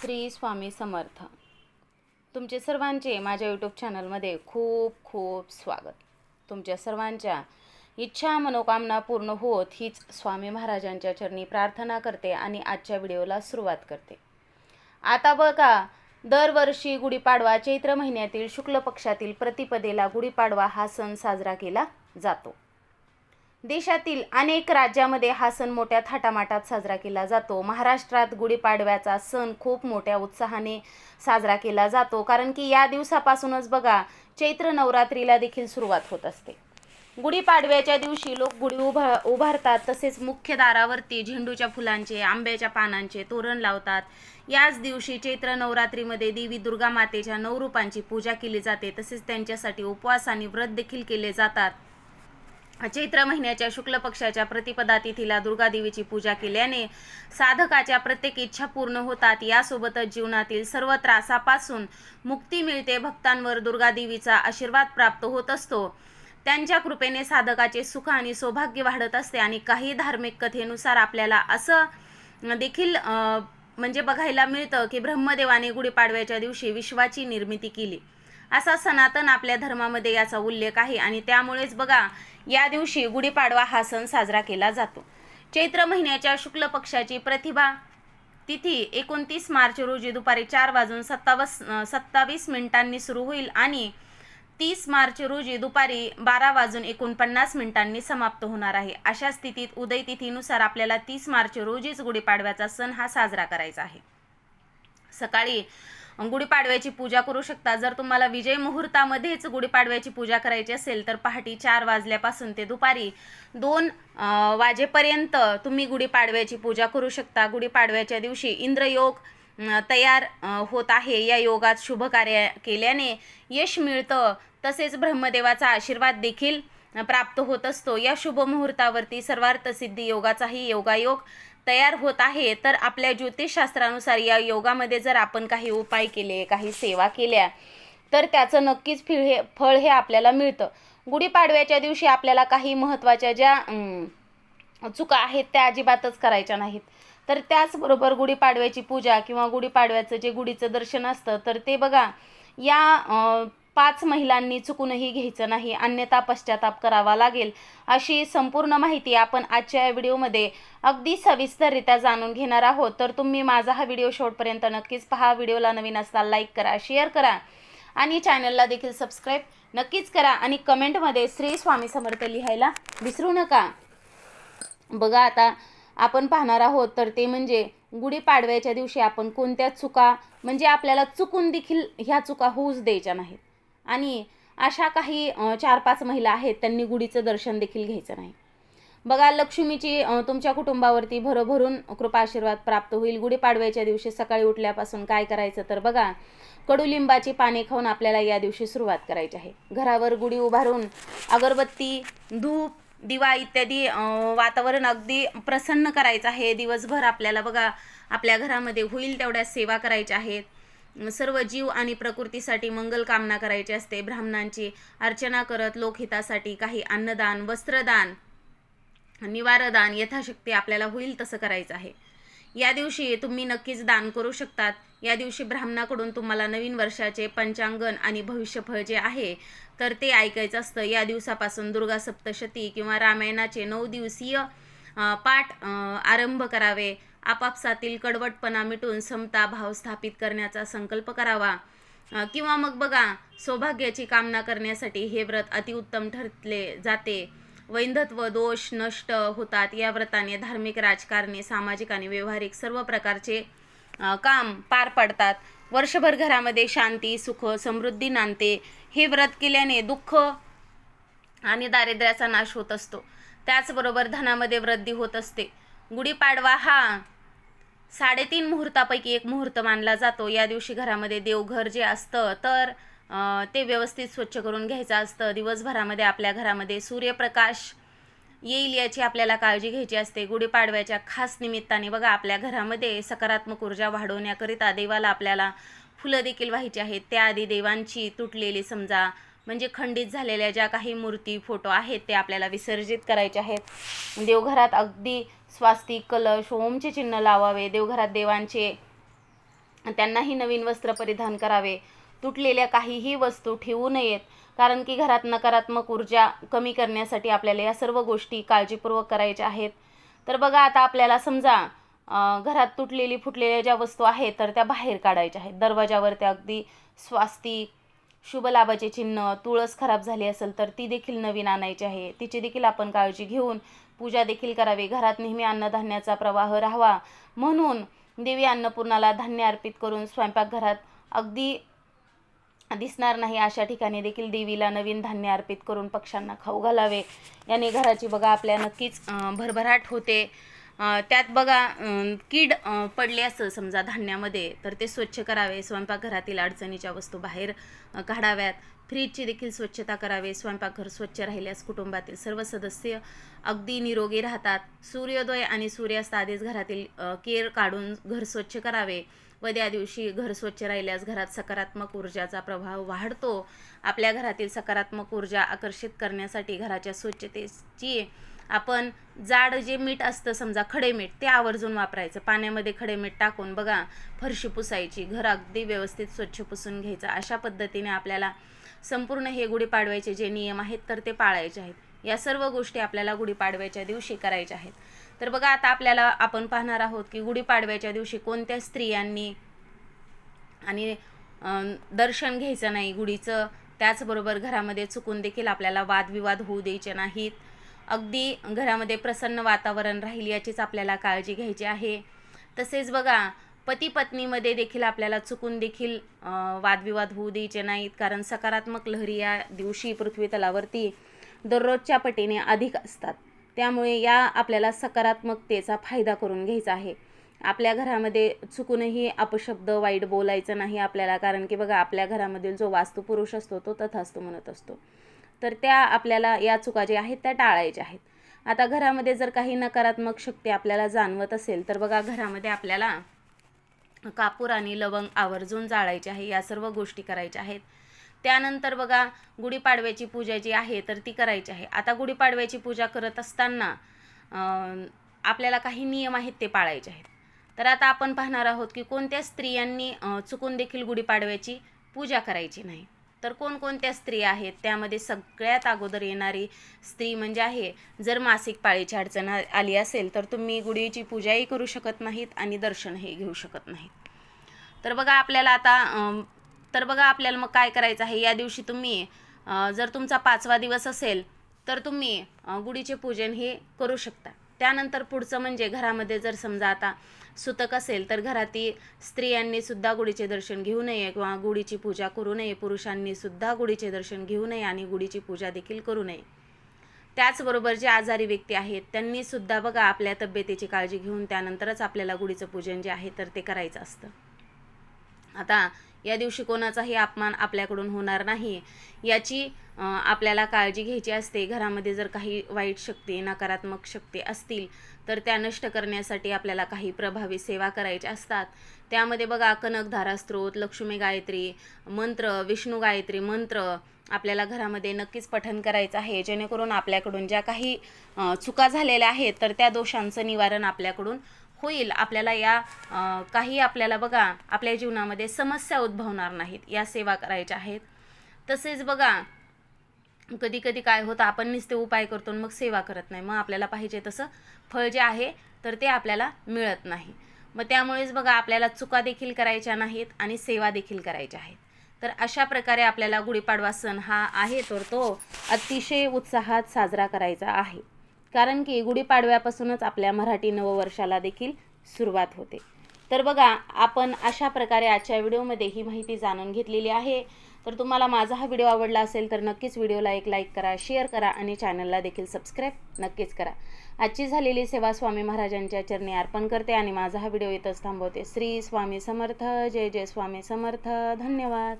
श्री स्वामी समर्थ. तुमचे सर्वांचे माझ्या यूट्यूब चॅनलमध्ये खूप खूप स्वागत. तुमच्या सर्वांच्या इच्छा मनोकामना पूर्ण होत हीच स्वामी महाराजांच्या चरणी प्रार्थना करते आणि आजच्या व्हिडिओला सुरुवात करते. आता बघा दरवर्षी गुढीपाडवा चैत्र महिन्यातील शुक्ल पक्षातील प्रतिपदेला गुढीपाडवा हा सण साजरा केला जातो. देशातील अनेक राज्यामध्ये हा सण मोठ्या थाटामाटात साजरा केला जातो. महाराष्ट्रात गुढीपाडव्याचा सण खूप मोठ्या उत्साहाने साजरा केला जातो. कारण की या दिवसापासूनच बघा चैत्र नवरात्रीला देखील सुरुवात होत असते. गुढीपाडव्याच्या दिवशी लोक गुढी उभा उभारतात. तसेच मुख्य दारावरती झेंडूच्या फुलांचे आंब्याच्या पानांचे तोरण लावतात. याच दिवशी चैत्र नवरात्रीमध्ये देवी दुर्गा मातेच्या नऊ रूपांची पूजा केली जाते. तसेच त्यांच्यासाठी उपवास आणि व्रत देखील केले जातात. चैत्र महिन्याच्या शुक्ल पक्षाच्या प्रतिपदा तिथीला दुर्गादेवीची पूजा केल्याने साधकाच्या प्रत्येक इच्छा पूर्ण होतात. यासोबतच जीवनातील सर्व त्रासापासून मुक्ती मिळते भक्तांवर दुर्गादेवीचा आशीर्वाद प्राप्त होत असतो. त्यांच्या कृपेने साधकाचे सुख आणि सौभाग्य वाढत असते आणि काही धार्मिक कथेनुसार आपल्याला असं देखील म्हणजे बघायला मिळतं की ब्रह्मदेवाने गुढीपाडव्याच्या दिवशी विश्वाची निर्मिती केली. असा सनातन आपल्या धर्मामध्ये याचा उल्लेख आहे आणि त्यामुळेच बघा या दिवशी गुढीपाडवा हा सण साजरा केला जातो. चैत्र महिन्याच्या शुक्ल पक्षाची प्रतिभा तिथी एकोणतीस मार्च रोजी दुपारी चार वाजून सत्तावस सत्तावीस मिनिटांनी सुरू होईल आणि तीस मार्च रोजी दुपारी बारा वाजून एकोणपन्नास मिनिटांनी समाप्त होणार आहे. अशा स्थितीत उदय तिथीनुसार आपल्याला तीस मार्च रोजीच गुढीपाडव्याचा सण हा साजरा करायचा आहे. सकाळी गुढीपाडव्याची पूजा करू शकता. जर तुम्हाला विजय मुहूर्तामध्येच गुढीपाडव्याची पूजा करायची असेल तर पहाटे चार वाजल्यापासून ते दुपारी दोन वाजेपर्यंत तुम्ही गुढीपाडव्याची पूजा करू शकता. गुढीपाडव्याच्या दिवशी इंद्रयोग तयार होत आहे. या योगात शुभ कार्य केल्याने यश मिळतं. तसेच ब्रह्मदेवाचा आशीर्वाद देखील प्राप्त होत असतो. या शुभ मुहूर्तावरती सर्वार्थ सिद्धी योगाचाही योगायोग तयार होत आहे तर आपल्या ज्योतिषशास्त्रानुसार या योगामध्ये जर आपण काही उपाय केले काही सेवा केल्या तर त्याचं नक्कीच फिळ हे फळ हे आपल्याला मिळतं. गुढीपाडव्याच्या दिवशी आपल्याला काही महत्त्वाच्या ज्या चुका आहेत त्या अजिबातच करायच्या नाहीत. तर त्याचबरोबर गुढीपाडव्याची पूजा किंवा गुढीपाडव्याचं जे गुढीचं दर्शन असतं तर ते बघा या पाच महिलांनी चुकूनही घ्यायचं नाही अन्यथा पश्चाताप करावा लागेल अशी संपूर्ण माहिती आपण आजच्या या व्हिडिओमध्ये अगदी सविस्तररित्या जाणून घेणार आहोत. तर तुम्ही माझा हा व्हिडिओ शेवटपर्यंत नक्कीच पहा. व्हिडिओला नवीन असता लाईक करा शेअर करा आणि चॅनलला देखील सबस्क्राईब नक्कीच करा आणि कमेंटमध्ये श्री स्वामी समर्थ लिहायला विसरू नका. बघा आता आपण पाहणार आहोत तर ते म्हणजे गुढीपाडव्याच्या दिवशी आपण कोणत्या चुका म्हणजे आपल्याला चुकून देखील ह्या चुका होऊच द्यायच्या नाहीत. आणि अशा काही चार पाच महिला आहेत त्यांनी गुढीचं दर्शन देखील घ्यायचं नाही. बघा लक्ष्मीची तुमच्या कुटुंबावरती भरभरून कृपा आशीर्वाद प्राप्त होईल. गुढीपाडव्याच्या दिवशी सकाळी उठल्यापासून काय करायचं तर बघा कडुलिंबाची पाने खाऊन आपल्याला या दिवशी सुरुवात करायची आहे. घरावर गुढी उभारून अगरबत्ती धूप दिवा इत्यादी वातावरण अगदी प्रसन्न करायचं आहे. दिवसभर आपल्याला बघा आपल्या घरामध्ये होईल तेवढ्या सेवा करायच्या आहेत. सर्व जीव आणि प्रकृतीसाठी मंगल कामना करायची असते. ब्राह्मणांची अर्चना करत लोकहितासाठी काही अन्नदान वस्त्रदान निवारदान यथाशक्ती आपल्याला होईल तसं करायचं आहे. या दिवशी तुम्ही नक्कीच दान करू शकतात. या दिवशी ब्राह्मणाकडून तुम्हाला नवीन वर्षाचे पंचांगण आणि भविष्यफळ जे आहे तर ते ऐकायचं असतं. या दिवसापासून दुर्गा सप्तशती किंवा रामायणाचे नऊ दिवसीय पाठ आरंभ करावे. आपापसातील कडवटपणा मिटून समता भाव स्थापित करण्याचा संकल्प करावा. किंवा मग बघा सौभाग्याची कामना करण्यासाठी हे व्रत अतिउत्तम ठरले जाते. वैंधत्व दोष नष्ट होतात या व्रताने धार्मिक राजकारणी सामाजिक आणि व्यवहारिक सर्व प्रकारचे काम पार पडतात. वर्षभर घरामध्ये शांती सुख समृद्धी नांदते. हे व्रत केल्याने दुःख आणि दारिद्र्याचा नाश होत असतो. त्याचबरोबर धनामध्ये वृद्धी होत असते. गुढीपाडवा हा साडेतीन मुहूर्तापैकी एक मुहूर्त मानला जातो. या दिवशी घरामध्ये देवघर जे असतं तर ते व्यवस्थित स्वच्छ करून घ्यायचं असतं. दिवसभरामध्ये आपल्या घरामध्ये सूर्यप्रकाश येईल याची आपल्याला काळजी घ्यायची असते. गुढीपाडव्याच्या खास निमित्ताने बघा आपल्या घरामध्ये सकारात्मक ऊर्जा वाढवण्याकरिता देवाला आपल्याला फुलं देखील व्हायची आहेत. त्याआधी देवांची तुटलेली समजा म्हणजे खंडित झालेल्या ज्या काही मूर्ती फोटो आहेत ते आपल्याला विसर्जित करायचे आहेत. देवघरात अगदी स्वास्तिक कलश ओमचे चिन्ह लावावे देवघरात देवांचे त्यांनाही नवीन वस्त्र परिधान करावे. तुटलेल्या काहीही वस्तू ठेवू नयेत कारण की घरात नकारात्मक ऊर्जा कमी करण्यासाठी आपल्याला या सर्व गोष्टी काळजीपूर्वक करायच्या आहेत. तर बघा आता आपल्याला समजा घरात तुटलेली फुटलेल्या ज्या वस्तू आहेत तर त्या बाहेर काढायच्या आहेत. दरवाजावर त्या अगदी स्वास्तिक शुभ लाभाचे चिन्ह तुळस खराब झाली असेल तर ती देखील नवीन आणायची आहे. तिची देखील आपण काळजी घेऊन पूजा देखील करावी. घरात नेहमी अन्नधान्याचा प्रवाह राहावा. म्हणून देवी अन्नपूर्णाला धान्य अर्पित करून स्वयंपाकघरात अगदी दिसणार नाही अशा ठिकाणी देखील देवीला नवीन धान्य अर्पित करून पक्ष्यांना खाऊ घालावे. याने घराची बघा आपल्या नक्कीच भरभराट होते. त्यात बघा कीड पडली पडले असं समजा धान्यामध्ये तर ते स्वच्छ करावे स्वयंपाकघरातील अडचणीच्या वस्तू बाहेर काढाव्यात. फ्रीजची देखील स्वच्छता करावे स्वयंपाकघर स्वच्छ राहिल्यास कुटुंबातील सर्व सदस्य अगदी निरोगी राहतात. सूर्योदय आणि सूर्यास्त आधीच घरातील केर काढून घर स्वच्छ करावे. व त्या दिवशी घर स्वच्छ राहिल्यास घरात सकारात्मक ऊर्जाचा प्रभाव वाढतो. आपल्या घरातील सकारात्मक ऊर्जा आकर्षित करण्यासाठी घराच्या स्वच्छतेची आपण जाड जे मीठ असतं समजा खडे मीठ ते आवर्जून वापरायचं. पाण्यामध्ये खडे मीठ टाकून बघा फरशी पुसायची घर अगदी व्यवस्थित स्वच्छ पुसून घ्यायचं. अशा पद्धतीने आपल्याला संपूर्ण हे गुढीपाडव्याचे जे नियम आहेत तर ते पाळायचे आहेत. या सर्व गोष्टी आपल्याला गुढीपाडव्याच्या दिवशी करायच्या आहेत. तर बघा आता आपल्याला आपण पाहणार आहोत की गुढीपाडव्याच्या दिवशी कोणत्या स्त्रियांनी आणि दर्शन घ्यायचं नाही गुढीचं त्याचबरोबर घरामध्ये चुकून देखील आपल्याला वादविवाद होऊ द्यायचे नाहीत. अगदी घरामध्ये प्रसन्न वातावरण राहील याचीच आपल्याला काळजी घ्यायची आहे. तसेच बघा पती पत्नीमध्ये देखील आपल्याला चुकून देखील वादविवाद होऊ द्यायचे नाहीत. कारण सकारात्मक लहरी या दिवशी पृथ्वी तलावरती दररोजच्या पटीने अधिक असतात. त्यामुळे या आपल्याला सकारात्मकतेचा फायदा करून घ्यायचा आहे. आपल्या घरामध्ये चुकूनही अपशब्द वाईट बोलायचं नाही आपल्याला. कारण की बघा आपल्या घरामधील जो वास्तुपुरुष असतो तो तथास्तू म्हणत असतो. तर त्या आपल्याला या चुका ज्या आहेत त्या टाळायच्या आहेत. आता घरामध्ये जर काही नकारात्मक शक्ती आपल्याला जाणवत असेल तर बघा घरामध्ये आपल्याला कापूर आणि लवंग आवर्जून जाळायचे आहे या सर्व गोष्टी करायच्या आहेत. त्यानंतर बघा गुढीपाडव्याची पूजा जी आहे तर ती करायची आहे. आता गुढीपाडव्याची पूजा करत असताना आपल्याला काही नियम आहेत ते पाळायचे आहेत. तर आता आपण पाहणार आहोत की कोणत्या स्त्रियांनी चुकून देखील गुढीपाडव्याची पूजा करायची नाही. तर कोणकोणत्या स्त्री आहेत? त्यामध्ये सगळ्यात अगोदर येणारी स्त्री म्हणजे आहे. जर मासिक पाळीची अडचण आली असेल तर तुम्ही गुढीची पूजाही करू शकत नाहीत आणि दर्शनही घेऊ शकत नाहीत. तर बघा आपल्याला आता तर बघा आपल्याला मग काय करायचं आहे? या दिवशी तुम्ही जर तुमचा पाचवा दिवस असेल तर तुम्ही गुढीचे पूजन हे करू शकता. त्यानंतर पुढचं म्हणजे घरामध्ये जर समजा आता सुतक असेल तर घरातील स्त्रियांनी सुद्धा गुढीचे दर्शन घेऊ नये किंवा गुढीची पूजा करू नये. पुरुषांनी सुद्धा गुढीचे दर्शन घेऊ नये आणि गुढीची पूजा देखील करू नये. त्याचबरोबर जे आजारी व्यक्ती आहेत त्यांनी सुद्धा बघा आपल्या तब्येतीची काळजी घेऊन त्यानंतरच आपल्याला गुढीचं पूजन जे आहे तर ते करायचं असतं. आता या दिवशी कोणाचाही अपमान आपल्याकडून होणार नाही. याची आपल्याला काळजी घ्यायची असते. घरामध्ये जर काही वाईट शक्ती नकारात्मक शक्ती असतील तर त्या नष्ट करण्यासाठी आपल्याला काही प्रभावी सेवा करायच्या असतात. त्यामध्ये बघा कनकधारा स्त्रोत लक्ष्मी गायत्री मंत्र विष्णू गायत्री मंत्र आपल्याला घरामध्ये नक्कीच पठण करायचं आहे. जेणेकरून आपल्याकडून ज्या काही चुका झालेल्या आहेत तर त्या दोषांचं निवारण आपल्याकडून होईल आपल्याला या काही आपल्याला बघा आपल्या जीवनामध्ये समस्या उद्भवणार नाहीत या सेवा करायच्या आहेत. तसेच बघा कधी कधी काय होतं आपण नुसते उपाय करतो आणि मग सेवा करत नाही. मग आपल्याला पाहिजे तसं फळ जे आहे तर ते आपल्याला मिळत नाही. मग त्यामुळेच बघा आपल्याला चुका देखील करायच्या नाहीत आणि सेवा देखील करायच्या आहेत. तर अशा प्रकारे आपल्याला गुढीपाडवा सण हा आहे तर तो अतिशय उत्साहात साजरा करायचा आहे. कारण की गुढीपाडव्यापासूनच आपल्या मराठी नववर्षाला देखील सुरुवात होते. तर बघा आपण अशा प्रकारे आजच्या व्हिडिओमध्ये ही माहिती जाणून घेतलेली आहे. तर तुम्हाला माझा हा व्हिडिओ आवडला असेल तर नक्कीच व्हिडिओला एक लाईक करा शेअर करा आणि चॅनलला देखील सबस्क्राईब नक्कीच करा. आजची झालेली सेवा स्वामी महाराजांच्या चरणी अर्पण करते आणि माझा हा व्हिडिओ इथंच थांबवते. श्री स्वामी समर्थ जय जय स्वामी समर्थ. धन्यवाद.